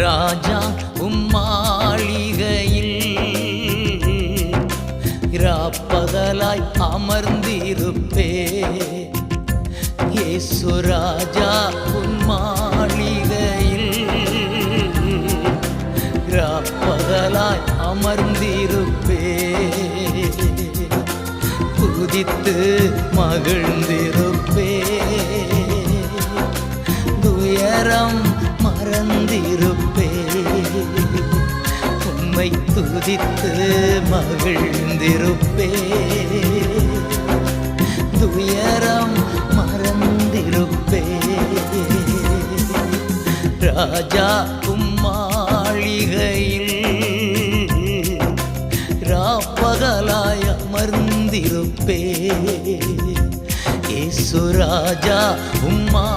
ராஜா உம்மாளிகையில் இராப்பகலாய் அமர்ந்திருப்பே. ஏசு ராஜா உம்மாளிகையில் இராப்பகலாய் அமர்ந்திருப்பே. புதித்து மகிழ்ந்திருப்பே. துயரம் உம்மை துதித்து மகிழ்ந்திருப்பே. துயரம் மறந்திருப்பே. ராஜா உம்மாளிகையில் ராப்பகலாய் அமர்ந்திருப்பே. இயேசு ராஜா உம்மா